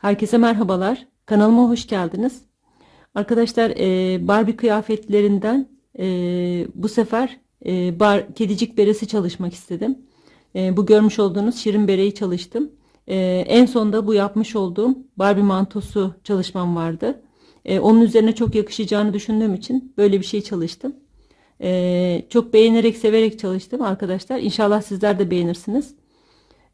Herkese merhabalar. Kanalıma hoş geldiniz. Arkadaşlar e, Barbie kıyafetlerinden e, bu sefer e, bar, kedicik beresi çalışmak istedim. E, bu görmüş olduğunuz şirin bereyi çalıştım. E, en sonda bu yapmış olduğum Barbie mantosu çalışmam vardı. E, onun üzerine çok yakışacağını düşündüğüm için böyle bir şey çalıştım. E, çok beğenerek severek çalıştım arkadaşlar. İnşallah sizler de beğenirsiniz.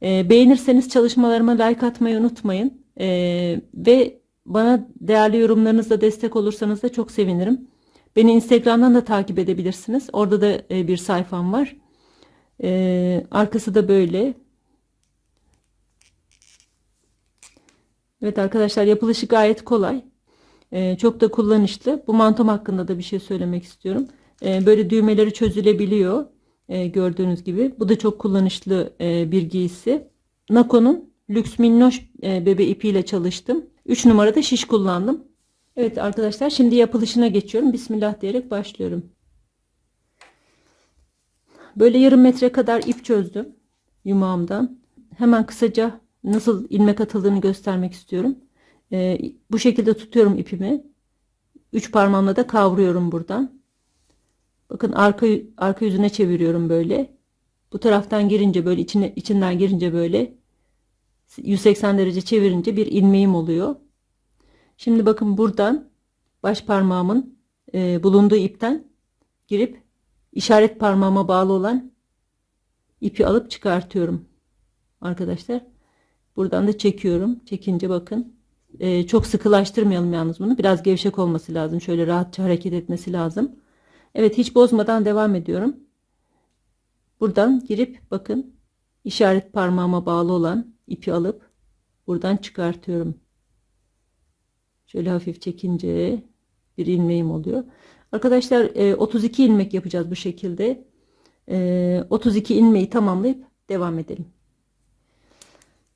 E, beğenirseniz çalışmalarıma like atmayı unutmayın. E, ve bana değerli yorumlarınızla destek olursanız da çok sevinirim. Beni Instagram'dan da takip edebilirsiniz. Orada da e, bir sayfam var. E, arkası da böyle. Evet arkadaşlar yapılışı gayet kolay. E, çok da kullanışlı. Bu mantom hakkında da bir şey söylemek istiyorum. E, böyle düğmeleri çözülebiliyor. E, gördüğünüz gibi. Bu da çok kullanışlı e, bir giysi. Nako'nun Lüks Minnoş e, bebe ipiyle çalıştım. 3 numarada şiş kullandım. Evet arkadaşlar şimdi yapılışına geçiyorum. Bismillah diyerek başlıyorum. Böyle yarım metre kadar ip çözdüm yumağımdan. Hemen kısaca nasıl ilmek atıldığını göstermek istiyorum. E, bu şekilde tutuyorum ipimi. Üç parmağımla da kavruyorum buradan. Bakın arka arka yüzüne çeviriyorum böyle. Bu taraftan girince böyle içine içinden girince böyle 180 derece çevirince bir ilmeğim oluyor. Şimdi bakın buradan baş parmağımın e, bulunduğu ipten girip işaret parmağıma bağlı olan ipi alıp çıkartıyorum. Arkadaşlar buradan da çekiyorum. Çekince bakın e, çok sıkılaştırmayalım yalnız bunu. Biraz gevşek olması lazım. Şöyle rahatça hareket etmesi lazım. Evet hiç bozmadan devam ediyorum. Buradan girip bakın işaret parmağıma bağlı olan ipi alıp buradan çıkartıyorum. Şöyle hafif çekince bir ilmeğim oluyor. Arkadaşlar 32 e, ilmek yapacağız bu şekilde. 32 e, ilmeği tamamlayıp devam edelim.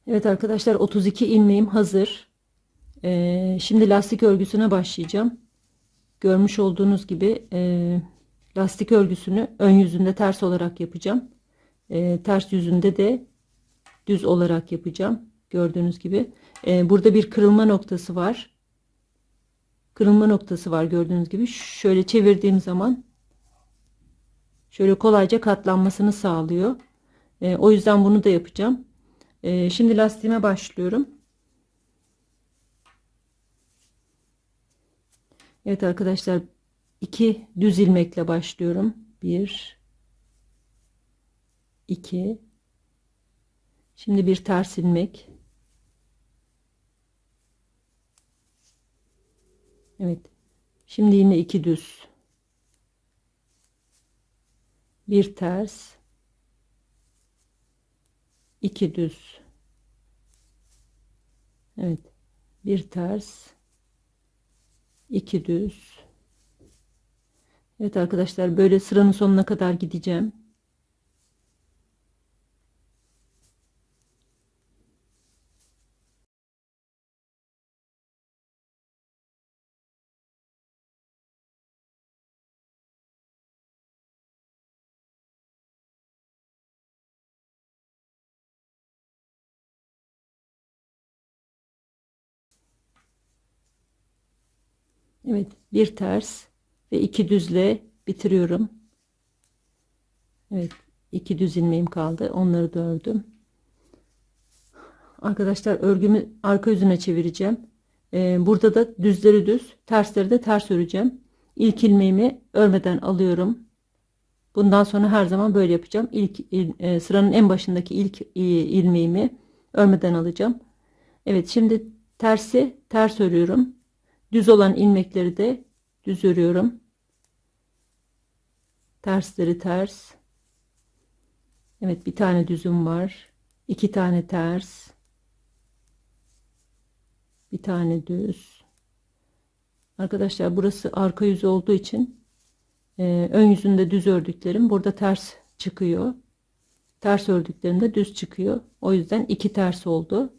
Evet arkadaşlar 32 ilmeğim hazır. E, şimdi lastik örgüsüne başlayacağım. Görmüş olduğunuz gibi lastik örgüsünü ön yüzünde ters olarak yapacağım. Ters yüzünde de düz olarak yapacağım. Gördüğünüz gibi. Burada bir kırılma noktası var kırılma noktası var gördüğünüz gibi. Şöyle çevirdiğim zaman şöyle kolayca katlanmasını sağlıyor. E, o yüzden bunu da yapacağım. E, şimdi lastiğime başlıyorum. Evet arkadaşlar iki düz ilmekle başlıyorum. Bir, iki. Şimdi bir ters ilmek. Evet. Şimdi yine iki düz. Bir ters. iki düz. Evet. Bir ters. iki düz. Evet arkadaşlar böyle sıranın sonuna kadar gideceğim. Evet bir ters ve iki düzle bitiriyorum. Evet iki düz ilmeğim kaldı. Onları da ördüm. Arkadaşlar örgümü arka yüzüne çevireceğim. Ee, burada da düzleri düz tersleri de ters öreceğim. İlk ilmeğimi örmeden alıyorum. Bundan sonra her zaman böyle yapacağım. İlk il, e, sıranın en başındaki ilk e, ilmeğimi örmeden alacağım. Evet şimdi tersi ters örüyorum. Düz olan ilmekleri de düz örüyorum. Tersleri ters. Evet bir tane düzüm var. iki tane ters. Bir tane düz. Arkadaşlar burası arka yüzü olduğu için e, ön yüzünde düz ördüklerim burada ters çıkıyor. Ters ördüklerimde düz çıkıyor. O yüzden iki ters oldu.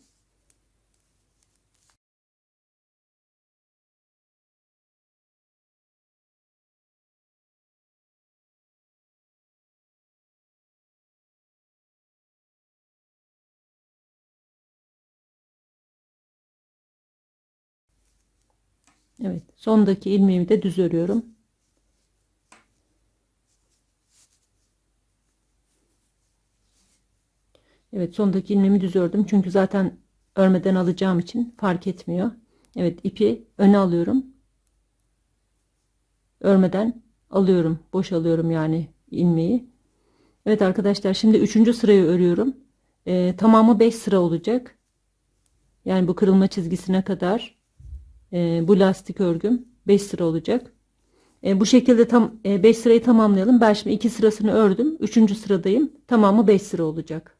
Evet sondaki ilmeğimi de düz örüyorum. Evet sondaki ilmeğimi düz ördüm. Çünkü zaten örmeden alacağım için fark etmiyor. Evet ipi öne alıyorum. Örmeden alıyorum. Boş alıyorum yani ilmeği. Evet arkadaşlar şimdi üçüncü sırayı örüyorum. Ee, tamamı 5 sıra olacak. Yani bu kırılma çizgisine kadar e, bu lastik örgüm 5 sıra olacak. E, bu şekilde tam 5 e, sırayı tamamlayalım. Ben şimdi 2 sırasını ördüm. 3. sıradayım. Tamamı 5 sıra olacak.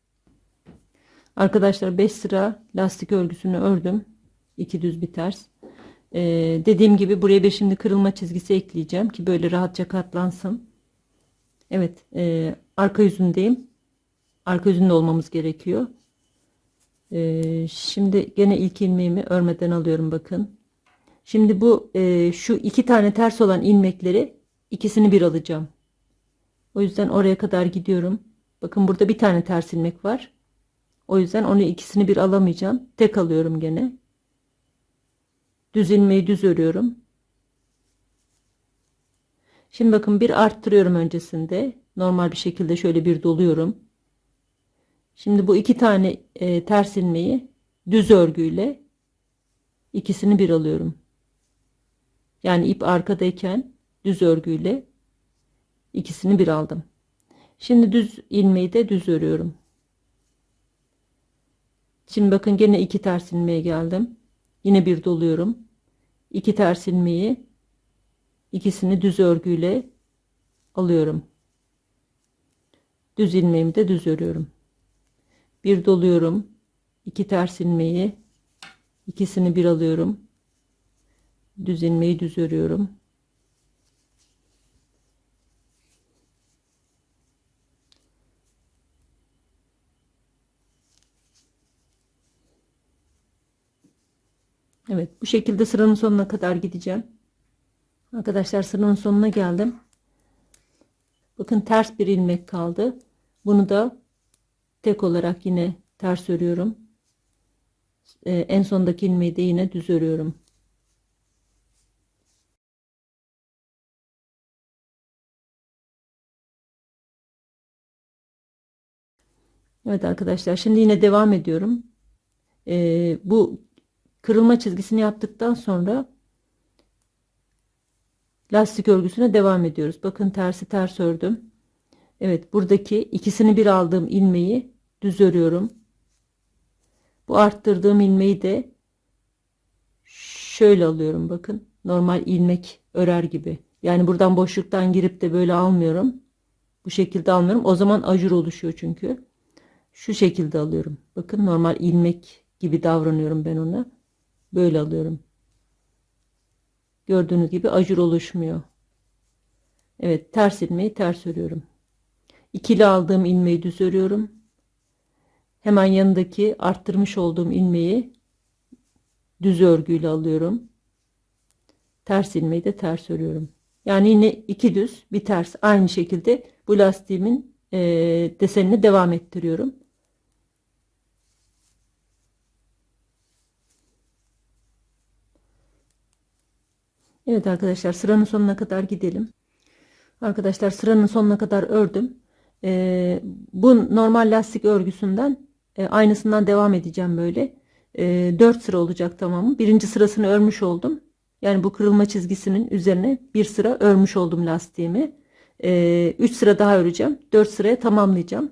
Arkadaşlar 5 sıra lastik örgüsünü ördüm. 2 düz bir ters. E, dediğim gibi buraya bir şimdi kırılma çizgisi ekleyeceğim ki böyle rahatça katlansın. Evet e, arka yüzündeyim. Arka yüzünde olmamız gerekiyor. E, şimdi gene ilk ilmeğimi örmeden alıyorum bakın. Şimdi bu e, şu iki tane ters olan ilmekleri ikisini bir alacağım. O yüzden oraya kadar gidiyorum. Bakın burada bir tane ters ilmek var. O yüzden onu ikisini bir alamayacağım. Tek alıyorum gene. Düz ilmeği düz örüyorum. Şimdi bakın bir arttırıyorum öncesinde. Normal bir şekilde şöyle bir doluyorum. Şimdi bu iki tane e, ters ilmeği düz örgüyle ikisini bir alıyorum. Yani ip arkadayken düz örgüyle ikisini bir aldım. Şimdi düz ilmeği de düz örüyorum. Şimdi bakın gene iki ters ilmeğe geldim. Yine bir doluyorum. İki ters ilmeği ikisini düz örgüyle alıyorum. Düz ilmeğimi de düz örüyorum. Bir doluyorum. iki ters ilmeği ikisini bir alıyorum. Düz düz örüyorum. Evet bu şekilde sıranın sonuna kadar gideceğim. Arkadaşlar sıranın sonuna geldim. Bakın ters bir ilmek kaldı. Bunu da tek olarak yine ters örüyorum. Ee, en sondaki ilmeği de yine düz örüyorum. Evet arkadaşlar şimdi yine devam ediyorum. Ee, bu kırılma çizgisini yaptıktan sonra lastik örgüsüne devam ediyoruz. Bakın tersi ters ördüm. Evet buradaki ikisini bir aldığım ilmeği düz örüyorum. Bu arttırdığım ilmeği de şöyle alıyorum bakın. Normal ilmek örer gibi. Yani buradan boşluktan girip de böyle almıyorum. Bu şekilde almıyorum. O zaman ajur oluşuyor çünkü. Şu şekilde alıyorum. Bakın normal ilmek gibi davranıyorum ben ona. Böyle alıyorum. Gördüğünüz gibi ajur oluşmuyor. Evet ters ilmeği ters örüyorum. İkili aldığım ilmeği düz örüyorum. Hemen yanındaki arttırmış olduğum ilmeği düz örgüyle alıyorum. Ters ilmeği de ters örüyorum. Yani yine iki düz bir ters aynı şekilde bu lastiğimin e, desenini devam ettiriyorum. Evet arkadaşlar sıranın sonuna kadar gidelim. Arkadaşlar sıranın sonuna kadar ördüm. Ee, bu normal lastik örgüsünden e, aynısından devam edeceğim böyle. E, 4 sıra olacak tamamı. Birinci sırasını örmüş oldum. Yani bu kırılma çizgisinin üzerine bir sıra örmüş oldum lastiğimi. 3 e, sıra daha öreceğim. 4 sıraya tamamlayacağım.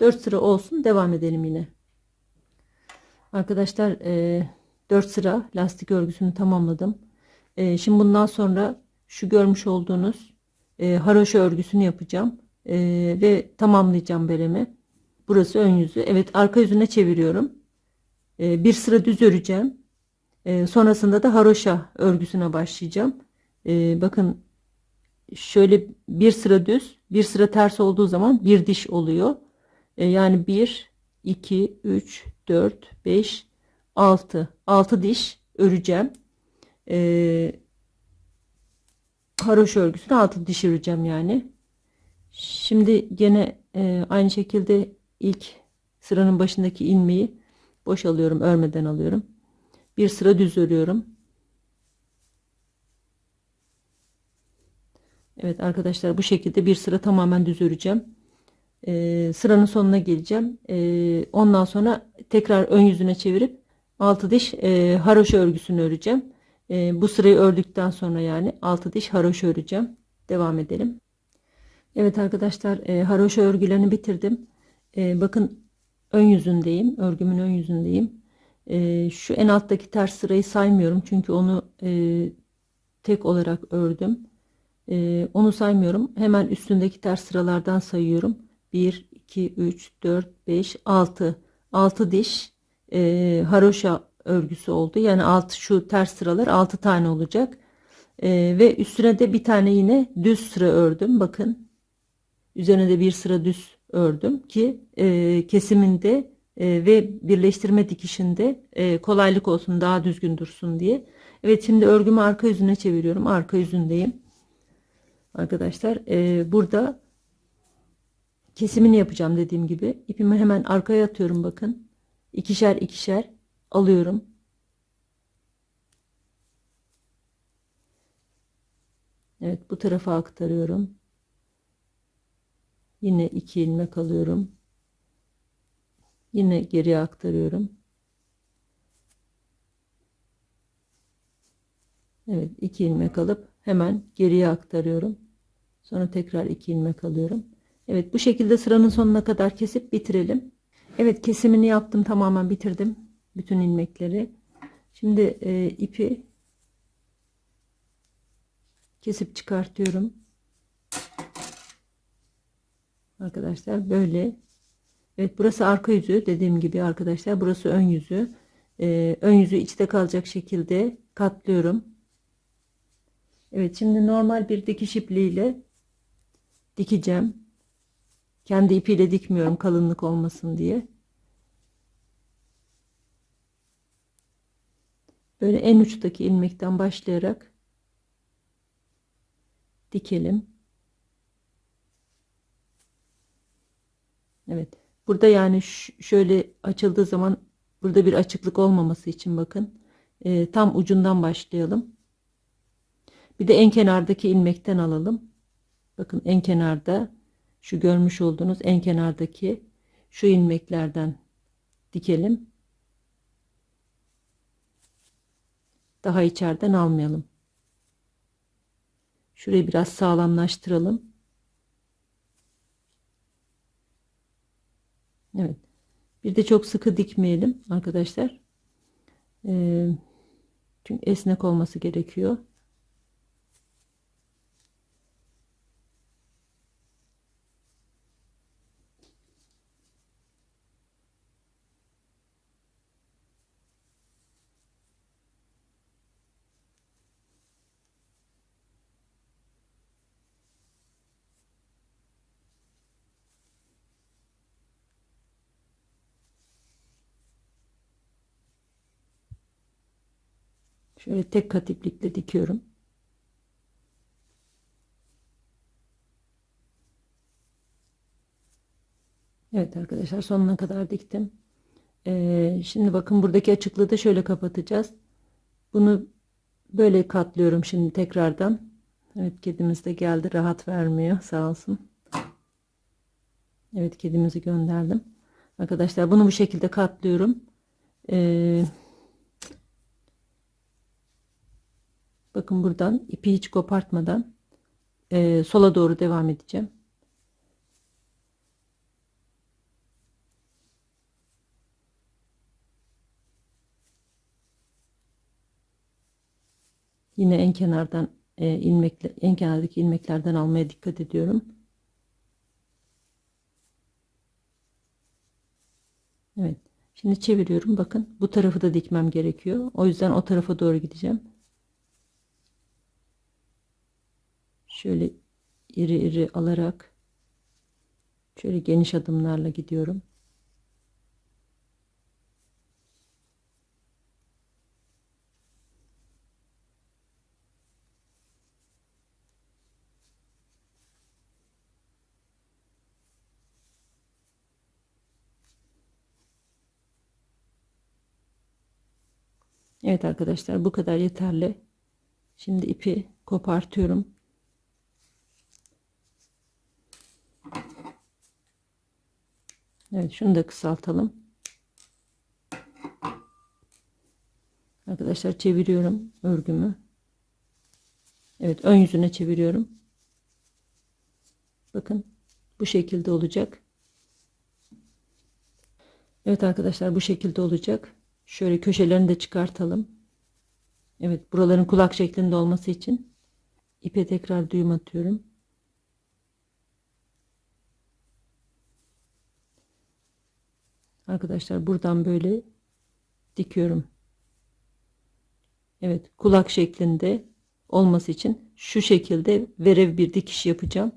4 sıra olsun devam edelim yine. Arkadaşlar e, 4 sıra lastik örgüsünü tamamladım. E, şimdi bundan sonra şu görmüş olduğunuz e, haroşa örgüsünü yapacağım. E, ve tamamlayacağım beremi. Burası ön yüzü. Evet arka yüzüne çeviriyorum. E, bir sıra düz öreceğim. E, sonrasında da haroşa örgüsüne başlayacağım. E, bakın şöyle bir sıra düz bir sıra ters olduğu zaman bir diş oluyor. E, yani 1 2 3 4 5 6 6 diş öreceğim e, haroşa örgüsünü altı diş öreceğim yani. Şimdi gene e, aynı şekilde ilk sıranın başındaki ilmeği boş alıyorum örmeden alıyorum. Bir sıra düz örüyorum. Evet arkadaşlar bu şekilde bir sıra tamamen düz öreceğim. Ee, sıranın sonuna geleceğim. Ee, ondan sonra tekrar ön yüzüne çevirip 6 diş e, haroşa örgüsünü öreceğim. Ee, bu sırayı ördükten sonra yani 6 diş haroşa öreceğim. Devam edelim. Evet arkadaşlar e, haroşa örgülerini bitirdim. E, bakın ön yüzündeyim. Örgümün ön yüzündeyim. E, şu en alttaki ters sırayı saymıyorum. Çünkü onu e, tek olarak ördüm. E, onu saymıyorum. Hemen üstündeki ters sıralardan sayıyorum. 1, 2, 3, 4, 5, 6. 6 diş e, haroşa örgüsü oldu. Yani 6 şu ters sıralar 6 tane olacak. E, ve üstüne de bir tane yine düz sıra ördüm. Bakın. Üzerine de bir sıra düz ördüm ki e, kesiminde e, ve birleştirme dikişinde e, kolaylık olsun daha düzgün dursun diye. Evet şimdi örgümü arka yüzüne çeviriyorum. Arka yüzündeyim. Arkadaşlar e, burada kesimini yapacağım dediğim gibi. İpimi hemen arkaya atıyorum bakın. İkişer ikişer alıyorum. Evet bu tarafa aktarıyorum. Yine iki ilmek alıyorum. Yine geriye aktarıyorum. Evet iki ilmek alıp hemen geriye aktarıyorum. Sonra tekrar iki ilmek alıyorum. Evet bu şekilde sıranın sonuna kadar kesip bitirelim. Evet kesimini yaptım tamamen bitirdim. Bütün ilmekleri. Şimdi e, ipi kesip çıkartıyorum. Arkadaşlar böyle. Evet burası arka yüzü dediğim gibi arkadaşlar. Burası ön yüzü. Ee, ön yüzü içte kalacak şekilde katlıyorum. Evet şimdi normal bir dikiş ipliğiyle dikeceğim. Kendi ipiyle dikmiyorum kalınlık olmasın diye. Böyle en uçtaki ilmekten başlayarak dikelim. Evet. Burada yani şöyle açıldığı zaman burada bir açıklık olmaması için bakın. E, tam ucundan başlayalım. Bir de en kenardaki ilmekten alalım. Bakın en kenarda şu görmüş olduğunuz en kenardaki şu ilmeklerden dikelim. Daha içeriden almayalım. Şurayı biraz sağlamlaştıralım. Evet. Bir de çok sıkı dikmeyelim arkadaşlar. Ee, çünkü esnek olması gerekiyor. Şöyle tek kat iplikle dikiyorum. Evet arkadaşlar sonuna kadar diktim. Ee, şimdi bakın buradaki açıklığı da şöyle kapatacağız. Bunu böyle katlıyorum şimdi tekrardan. Evet kedimiz de geldi rahat vermiyor sağ olsun. Evet kedimizi gönderdim. Arkadaşlar bunu bu şekilde katlıyorum. Ee, Bakın buradan ipi hiç kopartmadan e, sola doğru devam edeceğim. Yine en kenardan e, ilmekle, en kenardaki ilmeklerden almaya dikkat ediyorum. Evet. Şimdi çeviriyorum. Bakın bu tarafı da dikmem gerekiyor. O yüzden o tarafa doğru gideceğim. Şöyle iri iri alarak şöyle geniş adımlarla gidiyorum. Evet arkadaşlar bu kadar yeterli. Şimdi ipi kopartıyorum. Evet şunu da kısaltalım. Arkadaşlar çeviriyorum örgümü. Evet ön yüzüne çeviriyorum. Bakın bu şekilde olacak. Evet arkadaşlar bu şekilde olacak. Şöyle köşelerini de çıkartalım. Evet buraların kulak şeklinde olması için ipe tekrar düğüm atıyorum. Arkadaşlar buradan böyle dikiyorum. Evet kulak şeklinde olması için şu şekilde verev bir dikiş yapacağım.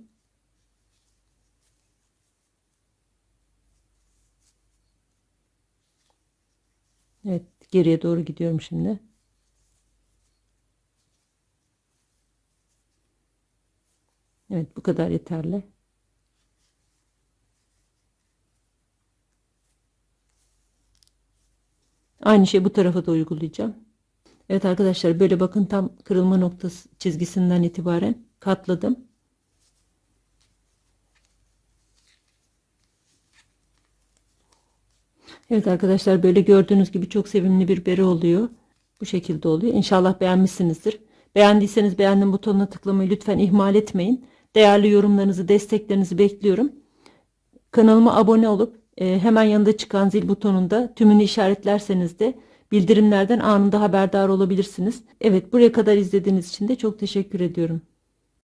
Evet geriye doğru gidiyorum şimdi. Evet bu kadar yeterli. Aynı şey bu tarafa da uygulayacağım. Evet arkadaşlar böyle bakın tam kırılma noktası çizgisinden itibaren katladım. Evet arkadaşlar böyle gördüğünüz gibi çok sevimli bir bere oluyor. Bu şekilde oluyor. İnşallah beğenmişsinizdir. Beğendiyseniz beğendim butonuna tıklamayı lütfen ihmal etmeyin. Değerli yorumlarınızı, desteklerinizi bekliyorum. Kanalıma abone olup hemen yanında çıkan zil butonunda tümünü işaretlerseniz de bildirimlerden anında haberdar olabilirsiniz. Evet buraya kadar izlediğiniz için de çok teşekkür ediyorum.